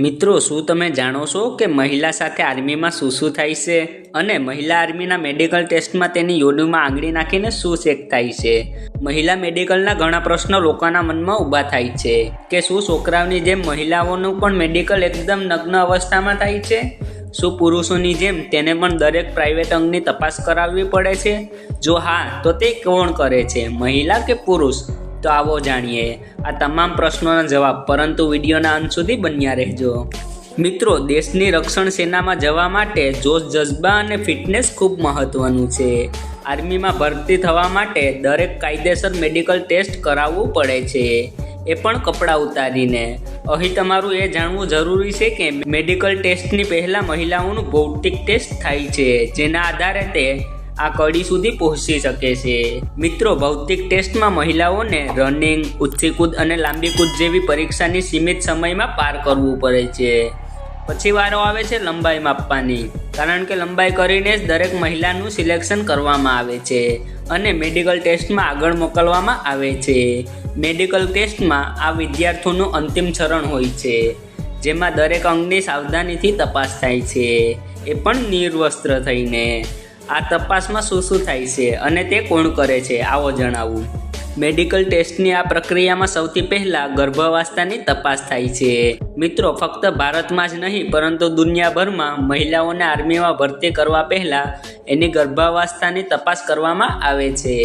મિત્રો, શું તમે જાણો છો કે મહિલા સાથે આર્મીમાં શું શું થાય છે? અને મહિલા આર્મીના મેડિકલ ટેસ્ટમાં તેની યોનિમાં આંગળી નાખીને શું શેક થાય છે? મહિલા મેડિકલના ઘણા પ્રશ્નો લોકોના મનમાં ઊભા થાય છે કે શું છોકરાઓની જેમ મહિલાઓનું પણ મેડિકલ એકદમ નગ્ન અવસ્થામાં થાય છે? શું પુરુષોની જેમ તેને પણ દરેક પ્રાઇવેટ અંગની તપાસ કરાવવી પડે છે? જો હા, તો તે કોણ કરે છે, મહિલા કે પુરુષ? તો આવો જાણીએ. આ તમામ પ્રશ્નોના જવાબ પરંતુ વિડીયોના અંત સુધી બન્યા રહેજો. મિત્રો, દેશની રક્ષણ સેનામાં જવા માટે જોશ જજ્બા અને ફિટનેસ ખૂબ મહત્વનું છે. આર્મીમાં ભરતી થવા માટે દરેક કાયદેસર મેડિકલ ટેસ્ટ કરાવવું પડે છે. એ પણ કપડાં ઉતારીને. અહીં તમારું એ જાણવું જરૂરી છે કે મેડિકલ ટેસ્ટની પહેલાં મહિલાઓનું ભૌતિક ટેસ્ટ થાય છે, જેના આધારે તે આ કડી સુધી પહોંચી શકે છે. મિત્રો, ભૌતિક ટેસ્ટમાં મહિલાઓને રનિંગ ઊંચી કૂદ અને લાંબી કૂદ જેવી પરીક્ષાની સીમિત સમયમાં પાર કરવું પડે છે. પછી વારો આવે છે લંબાઈ માપવાની. કારણ કે લંબાઈ કરીને જ દરેક મહિલાનું સિલેક્શન કરવામાં આવે છે અને મેડિકલ ટેસ્ટમાં આગળ મોકલવામાં આવે છે. મેડિકલ ટેસ્ટમાં આ વિદ્યાર્થીઓનું અંતિમ ચરણ હોય છે, જેમાં દરેક અંગની સાવધાનીથી તપાસ થાય છે. એ પણ નિર્વસ્ત્ર થઈને. આ તપાસમાં શું શું થાય છે અને તે કોણ કરે છે, આવો જણાવું. મેડિકલ ટેસ્ટની આ પ્રક્રિયામાં સૌથી પહેલાં ગર્ભાવસ્થાની તપાસ થાય છે. મિત્રો, ફક્ત ભારતમાં જ નહીં, પરંતુ દુનિયાભરમાં મહિલાઓને આર્મીમાં ભરતી કરવા પહેલાં એની ગર્ભાવસ્થાની તપાસ કરવામાં આવે છે.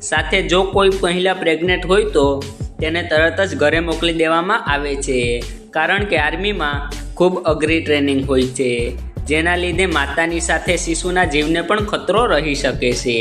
સાથે જો કોઈ મહિલા પ્રેગ્નેન્ટ હોય તો તેને તરત જ ઘરે મોકલી દેવામાં આવે છે, કારણ કે આર્મીમાં ખૂબ અઘરી ટ્રેનિંગ હોય છે. જેના લીધે માતાની સાથે શિશુના જીવને પણ ખતરો રહી શકે છે.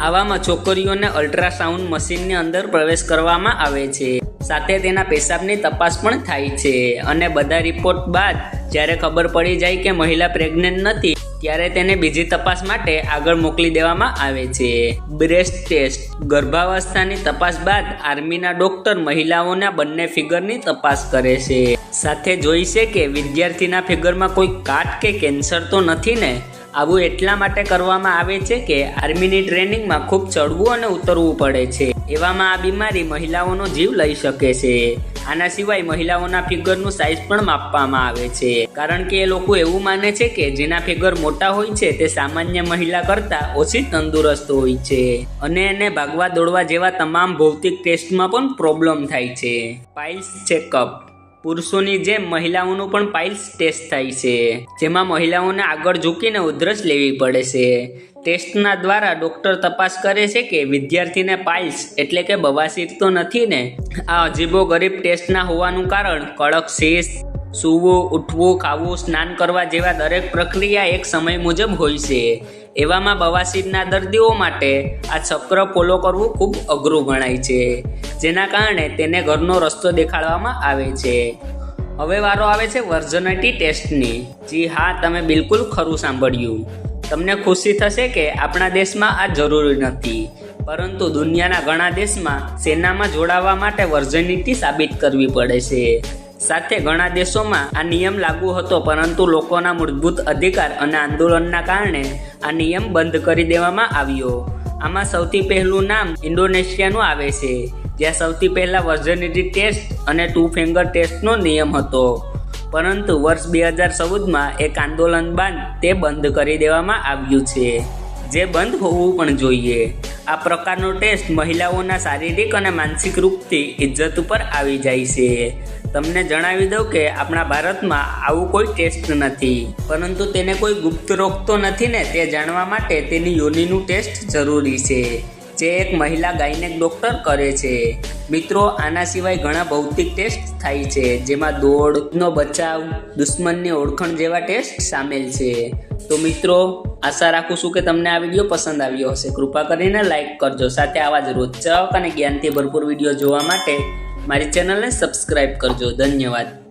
આવામાં છોકરીઓને અલ્ટ્રાસાઉન્ડ મશીનની અંદર પ્રવેશ કરવામાં આવે છે. સાથે તેના પેશાબની તપાસ પણ થાય છે. અને બધા રિપોર્ટ બાદ જ્યારે ખબર પડી જાય કે મહિલા પ્રેગ્નેન્ટ નથી ત્યારે તેને બીજી તપાસ માટે આગળ મોકલી દેવામાં આવે છે. Breast test. ગર્ભાવસ્થાની તપાસ બાદ આર્મીના ડોક્ટર મહિલાઓના બંને ફિગરની તપાસ કરે છે. સાથે જોઈ છે કે વિદ્યાર્થીના ફિગરમાં કોઈ કાટ કે કેન્સર તો નથી ને? આવું એટલા માટે કરવામાં આવે છે કે આર્મીની ટ્રેનિંગમાં ખૂબ ચડવું અને ઉતરવું પડે છે. એવામાં આ બીમારી મહિલાઓનો જીવ લઈ શકે છે. આના સિવાય મહિલાઓના ફિગરનું સાઇઝ પણ માપવામાં આવે છે. કારણ કે એ લોકો એવું માને છે કે જેના ફિગર મોટા હોય છે તે સામાન્ય મહિલા કરતાં ઓછી તંદુરસ્ત હોય છે. અને એને ભાગવા દોડવા જેવા તમામ ભૌતિક ટેસ્ટમાં પણ પ્રોબ્લેમ થાય છે. પાઇલ્સ ચેકઅપ પુરુષોની જેમ મહિલાઓનું પણ પાઇલ્સ ટેસ્ટ થાય છે, જેમાં મહિલાઓને આગળ ઝૂકીને ઉધરસ લેવી પડે છે. ટેસ્ટના દ્વારા ડૉક્ટર તપાસ કરે છે કે વિદ્યાર્થીને પાઇલ્સ એટલે કે બવાસીર તો નથી ને? આ અજીબો ગરીબ ટેસ્ટના હોવાનું કારણ કડક શીશ સૂવું, ઉઠવું, ખાવું, સ્નાન કરવા જેવા દરેક પ્રક્રિયા એક સમય મુજબ હોય છે. એવામાં બવાસીરના દર્દીઓ માટે આ ચક્ર ફોલો કરવું ખૂબ અઘરું ગણાય છે, જેના કારણે તેને ઘરનો રસ્તો દેખાડવામાં આવે છે. હવે વારો આવે છે વર્જનિટી ટેસ્ટની જી હા, તમે બિલકુલ ખરું સાંભળ્યું. તમને ખુશી થશે કે આપણા દેશમાં આ જરૂરી નથી, પરંતુ દુનિયાના ઘણા દેશમાં સેનામાં જોડાવા માટે વર્જનિટી સાબિત કરવી પડે છે. સાથે ઘણા દેશોમાં આ નિયમ લાગુ હતો, પરંતુ લોકોના મૂળભૂત અધિકાર અને આંદોલનના કારણે આ નિયમ બંધ કરી દેવામાં આવ્યો. આમાં સૌથી પહેલું નામ ઇન્ડોનેશિયાનું આવે છે, જ્યાં સૌથી પહેલાં વર્જનિટી ટેસ્ટ અને ટુ ફિંગર ટેસ્ટનો નિયમ હતો. પરંતુ વર્ષ બે હજાર ચૌદમાં એક આંદોલન બાદ તે બંધ કરી દેવામાં આવ્યું છે. જે બંધ હોવું પણ જોઈએ. આ પ્રકારનો ટેસ્ટ મહિલાઓના શારીરિક અને માનસિક રૂપથી ઇજ્જત ઉપર આવી જાય છે. તમને જણાવી દઉં કે આપણા ભારતમાં આવું કોઈ ટેસ્ટ નથી. પરંતુ તેને કોઈ ગુપ્ત રોગ તો નથી ને તે જાણવા માટે તેની યોનિનું ટેસ્ટ જરૂરી છે. જે એક મહિલા ગાયનેક ડોક્ટર કરે છે. મિત્રો, આના સિવાય ઘણા ભૌતિક ટેસ્ટ થાય છે, જેમાં દોડનો બચાવ, દુશ્મનની ઓળખણ જેવા ટેસ્ટ સામેલ છે. તો મિત્રો, આશા રાખું છું કે તમને આ વીડિયો પસંદ આવ્યો હશે. કૃપા કરીને લાઇક કરજો, સાથે આવા જ રોચક અને જ્ઞાનથી ભરપૂર વીડિયો જોવા માટે મારી ચેનલને સબસ્ક્રાઈબ કરજો. ધન્યવાદ.